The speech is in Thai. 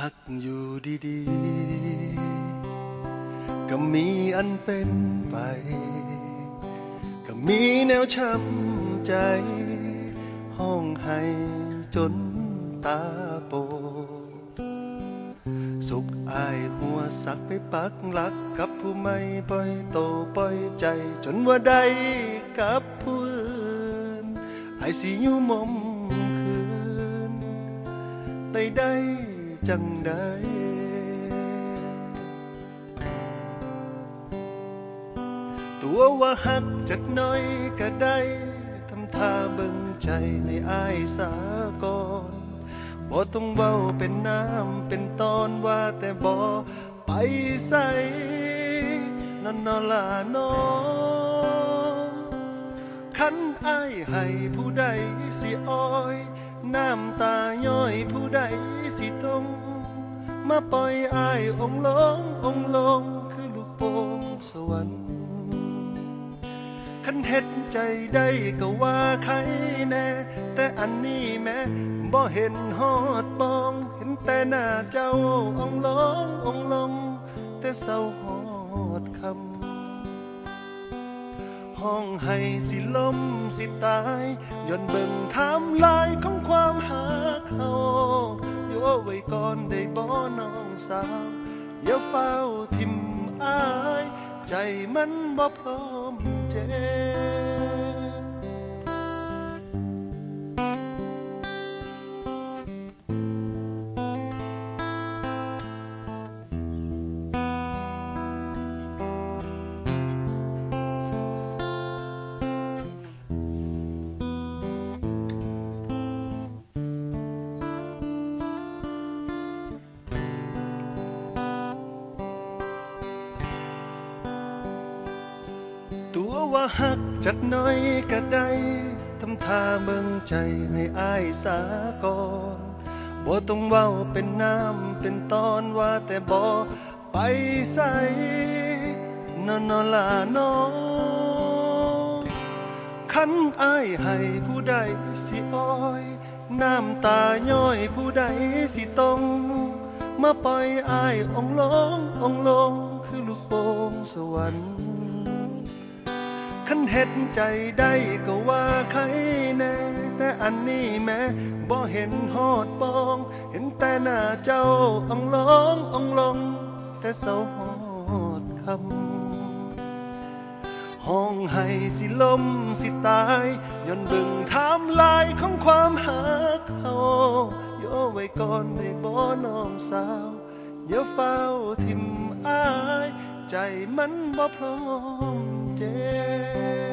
หักอยู่ดีๆ ก็มีอันเป็นไป ก็มีแนวช้ำใจ ห้องให้จนตาโป สุขอายหัวสักไปปักหลักกับผู้ไม่ปล่อยโตปล่อยใจ จนว่าได้กับผู้อื่นไอสิอยู่มอมคื จังใดตัวว่าหักจักน้อยก็ได้ทำท่าเบิ่งใจในอายสากอนบ่ต้องเว้าเป็นน้ำเป็นตอนว่าแต่บ่ไปใส่นอนนอลานอคันอายให้ผู้ใดสิอ้อย น้ำตาย้อยผู้ใดสิทงมาปล่อยอายองลงองลงคือลูกโป่งสวรรค์คันเฮ็ดใจได้ก็ว่าใครแน่ แต่อันนี้แม้บ่เห็นฮอดบอง เห็นแต่หน้าเจ้าองลงองลง แต่เศร้าฮอดคำห้องให้สิลมสิตายย้อนเบิ่งไทำลายของ เขาโย่ไว้ก่อนได้บ่น้องสาวอย่าเฝ้าทิมอาย ใจมันบ่พร้อมเจ็บ ว่าหักจักน้อยก็ได้ทำท่าเบิ่งใจให้อายสากอนบ่ต้องเว้าเป็นน้ำเป็นตอนว่าแต่บ่ไปใส่นอนนอลาน้อคันอายให้ผู้ใดสิอ้อย น้ำตาย้อยผู้ใดสิต้องมาปล่อยอายองลงองลงคือลูกโป่งสวรรค์ นเฮ็ดใจได้ก็ว่าใครแน่ แต่อันนี้แม้บ่เห็นฮอดปอง เห็นแต่หน้าเจ้าอ่องลองอ่องลอง แต่เศร้าฮอดคำห้องให้สิลมสิตายย้อนเบิ่งไทำลายของความหาเขาโยไว้ก่อนได้บ่น้องสาวอย่าเฝ้าทิมอาย ใจมันบ่พร้อม day.